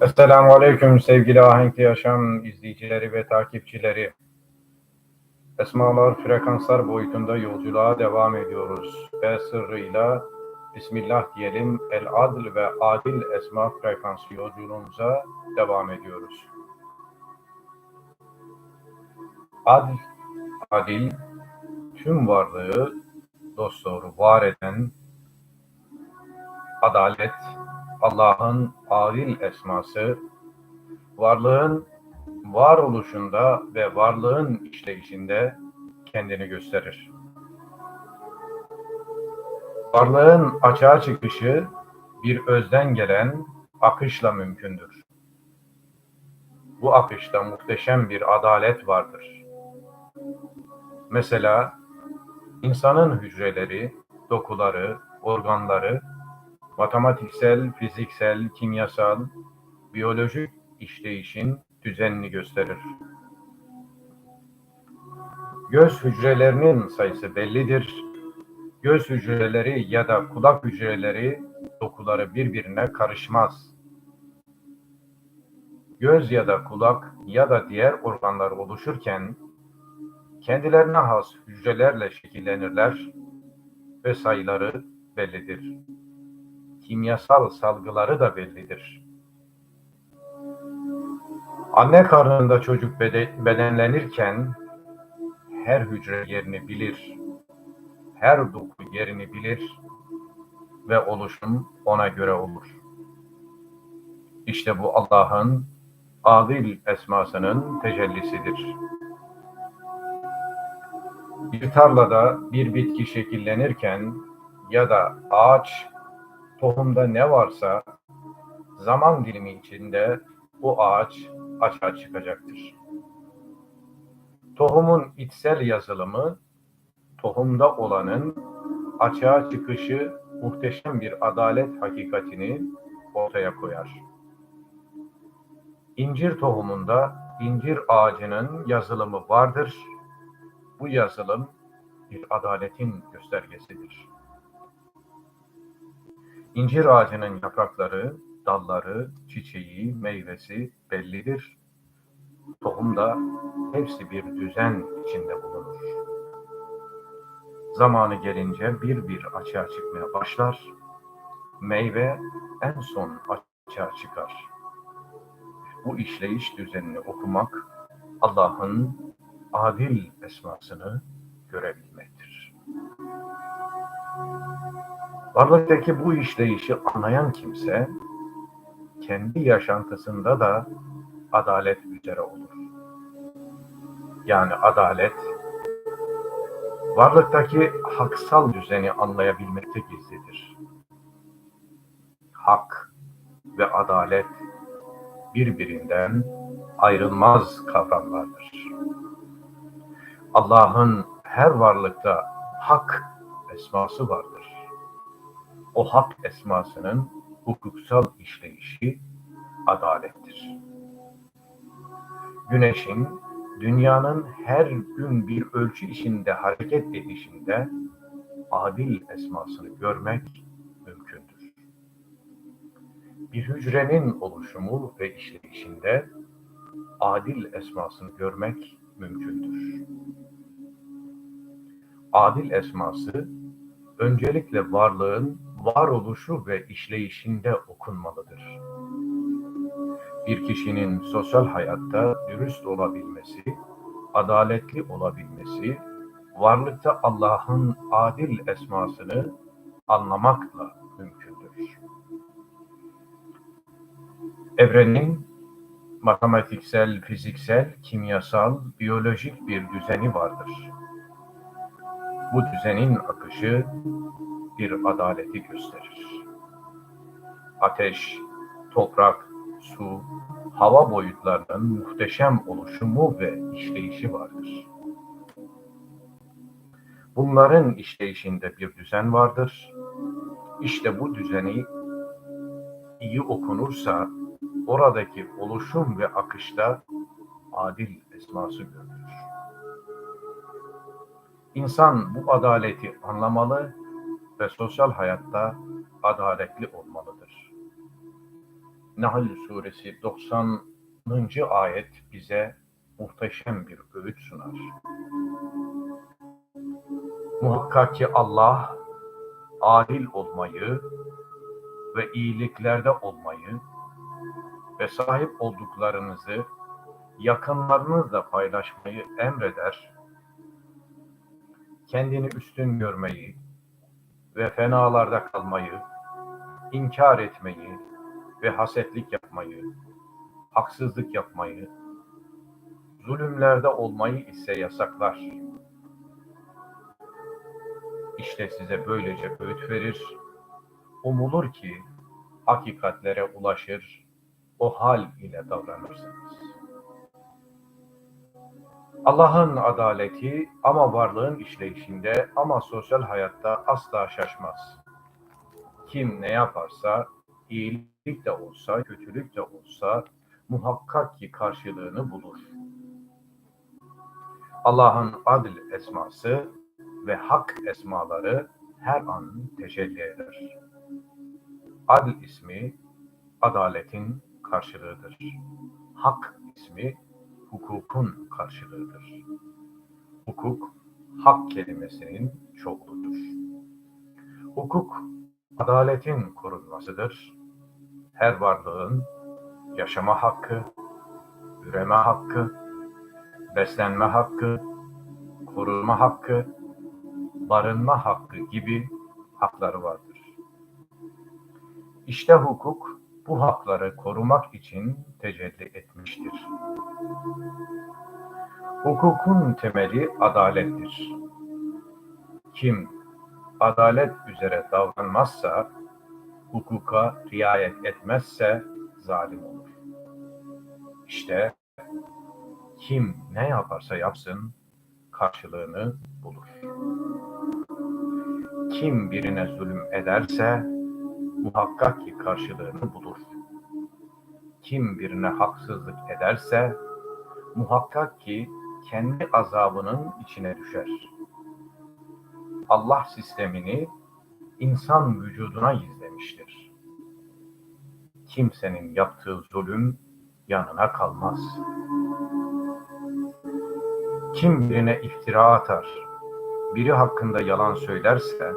Esselamu Aleyküm sevgili Ahenk Yaşam izleyicileri ve takipçileri. Esmalar, frekanslar boyutunda yolculuğa devam ediyoruz. Ve sırrıyla Bismillah diyelim El Adl ve Adil Esma frekansı yolculuğumuza devam ediyoruz. Adil, adil, tüm varlığı dosdoğru var eden, adalet, Allah'ın adil esması, varlığın varoluşunda ve varlığın işleyişinde kendini gösterir. Varlığın açığa çıkışı bir özden gelen akışla mümkündür. Bu akışta muhteşem bir adalet vardır. Mesela insanın hücreleri, dokuları, organları matematiksel, fiziksel, kimyasal, biyolojik işleyişin düzenini gösterir. Göz hücrelerinin sayısı bellidir. Göz hücreleri ya da kulak hücreleri dokuları birbirine karışmaz. Göz ya da kulak ya da diğer organlar oluşurken kendilerine has hücrelerle şekillenirler ve sayıları bellidir kimyasal salgıları da bellidir. Anne karnında çocuk bedenlenirken her hücre yerini bilir, her doku yerini bilir ve oluşum ona göre olur. İşte bu Allah'ın adil esmasının tecellisidir. Bir tarlada bir bitki şekillenirken ya da ağaç tohumda ne varsa zaman dilimi içinde bu ağaç açığa çıkacaktır. Tohumun içsel yazılımı, tohumda olanın açığa çıkışı muhteşem bir adalet hakikatini ortaya koyar. İncir tohumunda incir ağacının yazılımı vardır. Bu yazılım bir adaletin göstergesidir. İncir ağacının yaprakları, dalları, çiçeği, meyvesi bellidir. Tohumda hepsi bir düzen içinde bulunur. Zamanı gelince bir bir açığa çıkmaya başlar. Meyve en son açığa çıkar. Bu işleyiş düzenini okumak Allah'ın adil esmasını görebilmektir. Varlıktaki bu işleyişi anlayan kimse kendi yaşantısında da adalet üzere olur. Yani adalet varlıktaki haksal düzeni anlayabilmekte gizlidir. Hak ve adalet birbirinden ayrılmaz kavramlardır. Allah'ın her varlıkta hak esması vardır o hak esmasının hukuksal işleyişi adalettir. Güneşin dünyanın her gün bir ölçü içinde hareket edişinde adil esmasını görmek mümkündür. Bir hücrenin oluşumu ve işleyişinde adil esmasını görmek mümkündür. Adil esması öncelikle varlığın varoluşu ve işleyişinde okunmalıdır. Bir kişinin sosyal hayatta dürüst olabilmesi, adaletli olabilmesi, varlıkta Allah'ın adil esmasını anlamakla mümkündür. Evrenin matematiksel, fiziksel, kimyasal, biyolojik bir düzeni vardır. Bu düzenin akışı bir adaleti gösterir. Ateş, toprak, su, hava boyutlarının muhteşem oluşumu ve işleyişi vardır. Bunların işleyişinde bir düzen vardır. İşte bu düzeni iyi okunursa oradaki oluşum ve akışta adil esması görülür. İnsan bu adaleti anlamalı ve sosyal hayatta adaletli olmalıdır. Nahl suresi 90. ayet bize muhteşem bir öğüt sunar. Muhakkak ki Allah adil olmayı ve iyiliklerde olmayı ve sahip olduklarınızı yakınlarınızla paylaşmayı emreder, kendini üstün görmeyi ve fenalarda kalmayı, inkar etmeyi ve hasetlik yapmayı, haksızlık yapmayı, zulümlerde olmayı ise yasaklar. İşte size böylece öğüt verir, umulur ki hakikatlere ulaşır, o hal ile davranırsınız. Allah'ın adaleti ama varlığın işleyişinde ama sosyal hayatta asla şaşmaz. Kim ne yaparsa, iyilik de olsa, kötülük de olsa muhakkak ki karşılığını bulur. Allah'ın adil esması ve hak esmaları her an tecelli eder. Adil ismi adaletin karşılığıdır. Hak ismi hukukun karşılığıdır. Hukuk, hak kelimesinin çokludur. Hukuk, adaletin korunmasıdır. Her varlığın yaşama hakkı, üreme hakkı, beslenme hakkı, korunma hakkı, barınma hakkı gibi hakları vardır. İşte hukuk bu hakları korumak için tecelli etmiştir. Hukukun temeli adalettir. Kim adalet üzere davranmazsa, hukuka riayet etmezse zalim olur. İşte kim ne yaparsa yapsın karşılığını bulur. Kim birine zulüm ederse muhakkak ki karşılığını bulur. Kim birine haksızlık ederse muhakkak ki kendi azabının içine düşer. Allah sistemini insan vücuduna gizlemiştir. Kimsenin yaptığı zulüm yanına kalmaz. Kim birine iftira atar, biri hakkında yalan söylerse,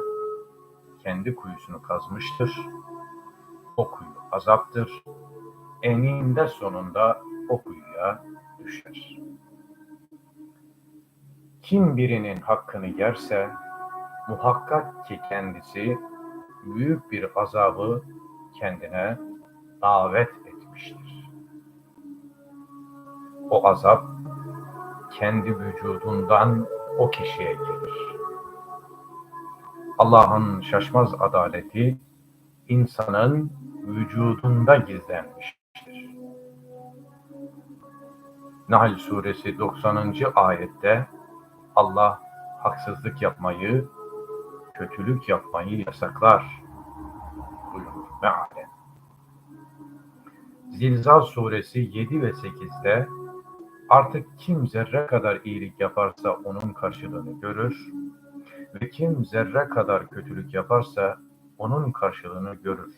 kendi kuyusunu kazmıştır. O kuyu azaptır. Eninde sonunda o kuyuya düşer. Kim birinin hakkını yerse, muhakkak ki kendisi büyük bir azabı kendine davet etmiştir. O azap kendi vücudundan o kişiye gelir. Allah'ın şaşmaz adaleti insanın vücudunda gizlenmiştir. Nahl suresi 90. ayette Allah haksızlık yapmayı, kötülük yapmayı yasaklar buyurur mealen. Zilzal suresi 7 ve 8'de artık kim zerre kadar iyilik yaparsa onun karşılığını görür ve kim zerre kadar kötülük yaparsa onun karşılığını görür.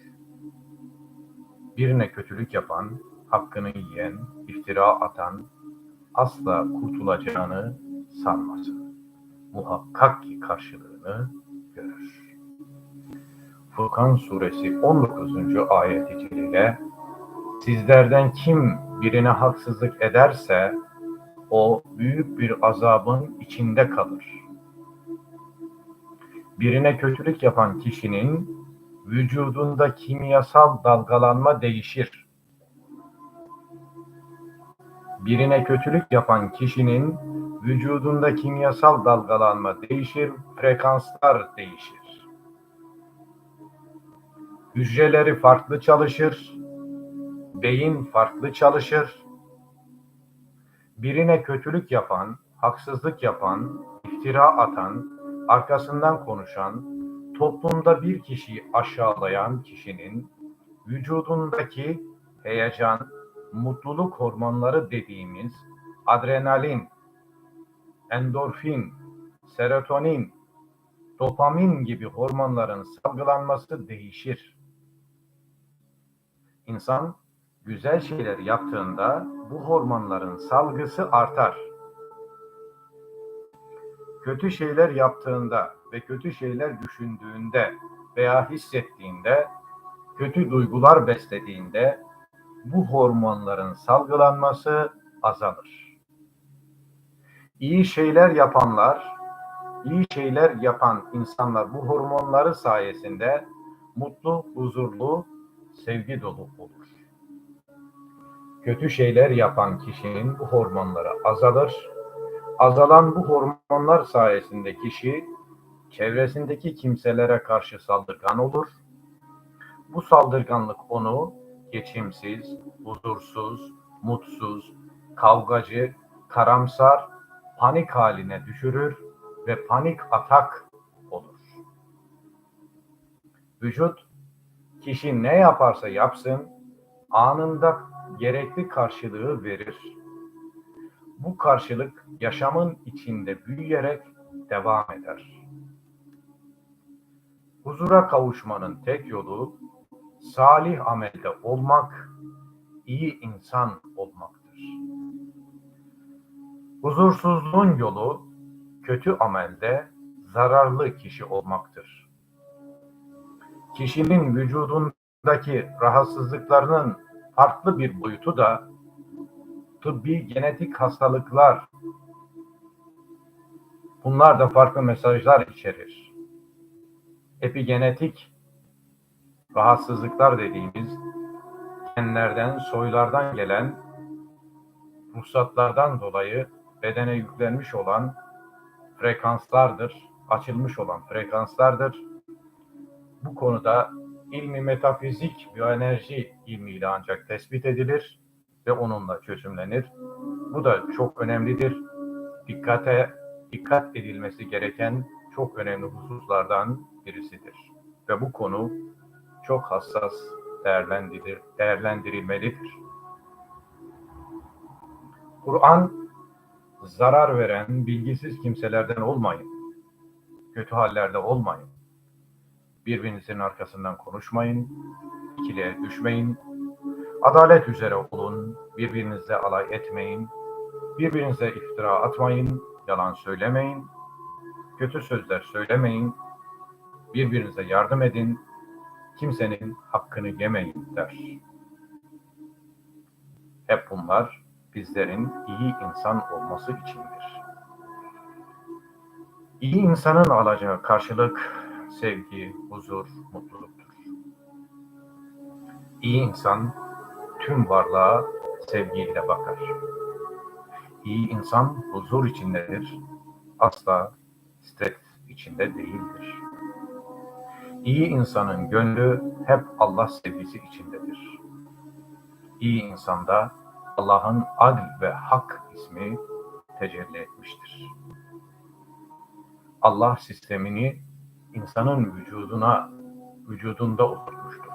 Birine kötülük yapan, hakkını yiyen, iftira atan asla kurtulacağını sanmasın. Muhakkak ki karşılığını görür. Furkan suresi 19. ayet ile sizlerden kim birine haksızlık ederse o büyük bir azabın içinde kalır. Birine kötülük yapan kişinin vücudunda kimyasal dalgalanma değişir. Birine kötülük yapan kişinin vücudunda kimyasal dalgalanma değişir, frekanslar değişir. Hücreleri farklı çalışır, beyin farklı çalışır. Birine kötülük yapan, haksızlık yapan, iftira atan, arkasından konuşan, toplumda bir kişiyi aşağılayan kişinin vücudundaki heyecan, mutluluk hormonları dediğimiz adrenalin, endorfin, serotonin, dopamin gibi hormonların salgılanması değişir. İnsan güzel şeyler yaptığında bu hormonların salgısı artar. Kötü şeyler yaptığında ve kötü şeyler düşündüğünde veya hissettiğinde, kötü duygular beslediğinde bu hormonların salgılanması azalır. İyi şeyler yapanlar, iyi şeyler yapan insanlar bu hormonları sayesinde mutlu, huzurlu, sevgi dolu olur. Kötü şeyler yapan kişinin bu hormonları azalır. Azalan bu hormonlar sayesinde kişi çevresindeki kimselere karşı saldırgan olur. Bu saldırganlık onu geçimsiz, huzursuz, mutsuz, kavgacı, karamsar, panik haline düşürür ve panik atak olur. Vücut kişi ne yaparsa yapsın anında gerekli karşılığı verir. Bu karşılık yaşamın içinde büyüyerek devam eder. Huzura kavuşmanın tek yolu salih amelde olmak, iyi insan olmaktır. Huzursuzluğun yolu kötü amelde zararlı kişi olmaktır. Kişinin vücudundaki rahatsızlıklarının farklı bir boyutu da tıbbi genetik hastalıklar. Bunlar da farklı mesajlar içerir. Epigenetik rahatsızlıklar dediğimiz genlerden, soylardan gelen ruhsatlardan dolayı bedene yüklenmiş olan frekanslardır, açılmış olan frekanslardır. Bu konuda ilmi metafizik biyoenerji ilmiyle ancak tespit edilir ve onunla çözümlenir. Bu da çok önemlidir. Dikkate dikkat edilmesi gereken çok önemli hususlardan birisidir. Ve bu konu çok hassas değerlendirir, değerlendirilmelidir. Kur'an zarar veren bilgisiz kimselerden olmayın. Kötü hallerde olmayın. Birbirinizin arkasından konuşmayın. ikiliye düşmeyin. Adalet üzere olun. Birbirinizle alay etmeyin. Birbirinize iftira atmayın. Yalan söylemeyin. Kötü sözler söylemeyin. Birbirinize yardım edin. Kimsenin hakkını yemeyin der. Hep bunlar bizlerin iyi insan olması içindir. İyi insanın alacağı karşılık sevgi, huzur, mutluluktur. İyi insan tüm varlığa sevgiyle bakar. İyi insan huzur içindedir, asla stres içinde değildir. İyi insanın gönlü hep Allah sevgisi içindedir. İyi insanda Allah'ın adl ve hak ismi tecelli etmiştir. Allah sistemini insanın vücuduna, vücudunda oturmuştur.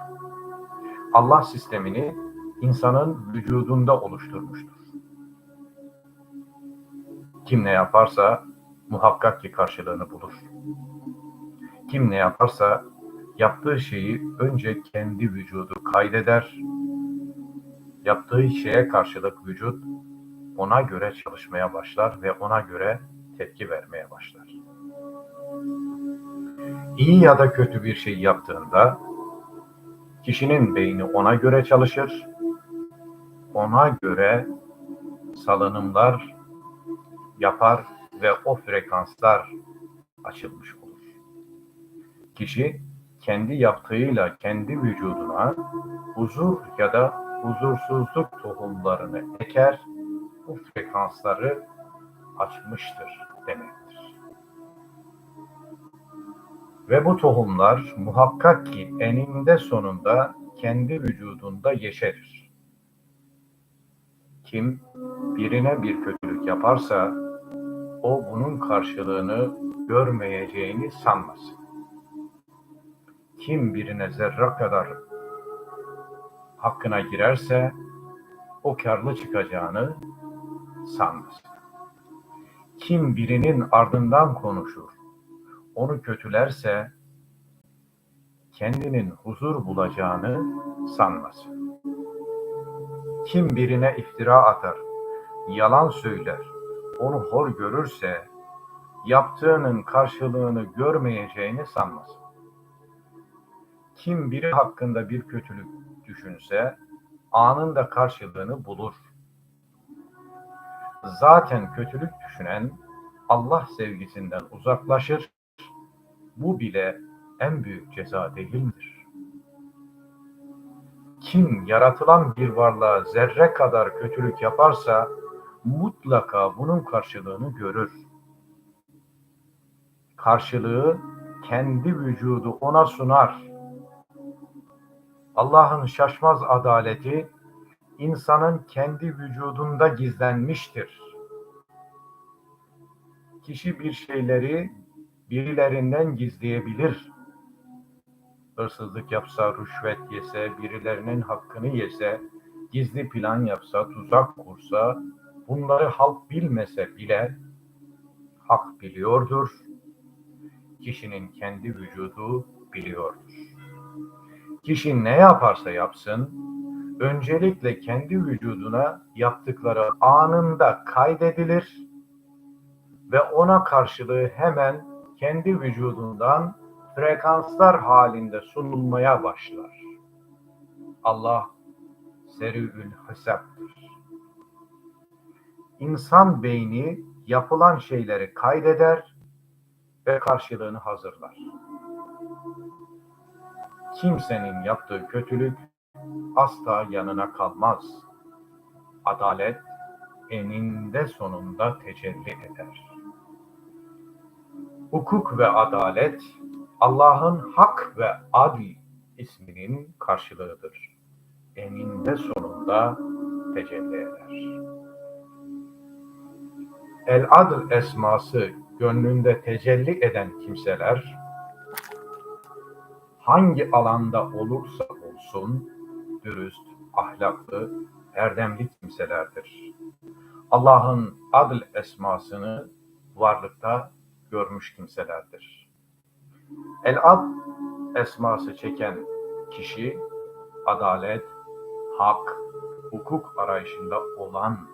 Allah sistemini insanın vücudunda oluşturmuştur. Kim ne yaparsa muhakkak ki karşılığını bulur. Kim ne yaparsa yaptığı şeyi önce kendi vücudu kaydeder, yaptığı şeye karşılık vücut ona göre çalışmaya başlar ve ona göre tepki vermeye başlar. İyi ya da kötü bir şey yaptığında kişinin beyni ona göre çalışır, ona göre salınımlar yapar ve o frekanslar açılmış olur. Kişi kendi yaptığıyla kendi vücuduna huzur ya da huzursuzluk tohumlarını eker, bu frekansları açmıştır demektir. Ve bu tohumlar muhakkak ki eninde sonunda kendi vücudunda yeşerir. Kim birine bir kötülük yaparsa o bunun karşılığını görmeyeceğini sanmasın. Kim birine zerre kadar hakkına girerse o karlı çıkacağını sanmasın. Kim birinin ardından konuşur, onu kötülerse kendinin huzur bulacağını sanmasın. Kim birine iftira atar, yalan söyler, onu hor görürse, yaptığının karşılığını görmeyeceğini sanmasın. Kim biri hakkında bir kötülük düşünse, anında karşılığını bulur. Zaten kötülük düşünen, Allah sevgisinden uzaklaşır, bu bile en büyük ceza değil midir? Kim yaratılan bir varlığa zerre kadar kötülük yaparsa, mutlaka bunun karşılığını görür. Karşılığı kendi vücudu ona sunar. Allah'ın şaşmaz adaleti insanın kendi vücudunda gizlenmiştir. Kişi bir şeyleri birilerinden gizleyebilir. Hırsızlık yapsa, rüşvet yese, birilerinin hakkını yese, gizli plan yapsa, tuzak kursa, bunları halk bilmese bile hak biliyordur. Kişinin kendi vücudu biliyordur. Kişi ne yaparsa yapsın, öncelikle kendi vücuduna yaptıkları anında kaydedilir ve ona karşılığı hemen kendi vücudundan frekanslar halinde sunulmaya başlar. Allah seriül hesaptır. İnsan beyni yapılan şeyleri kaydeder ve karşılığını hazırlar. Kimsenin yaptığı kötülük asla yanına kalmaz. Adalet eninde sonunda tecelli eder. Hukuk ve adalet Allah'ın hak ve adil isminin karşılığıdır. Eninde sonunda tecelli eder. El adl esması gönlünde tecelli eden kimseler hangi alanda olursa olsun dürüst, ahlaklı, erdemli kimselerdir. Allah'ın adl esmasını varlıkta görmüş kimselerdir. El-Ad esması çeken kişi adalet, hak, hukuk arayışında olan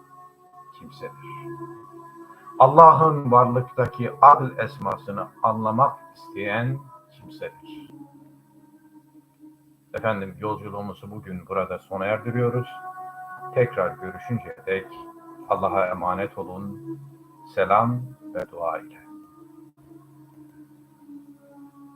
kimsedir. Allah'ın varlıktaki adl esmasını anlamak isteyen kimsedir. Efendim yolculuğumuzu bugün burada sona erdiriyoruz. Tekrar görüşünceye dek Allah'a emanet olun. Selam ve dua ile.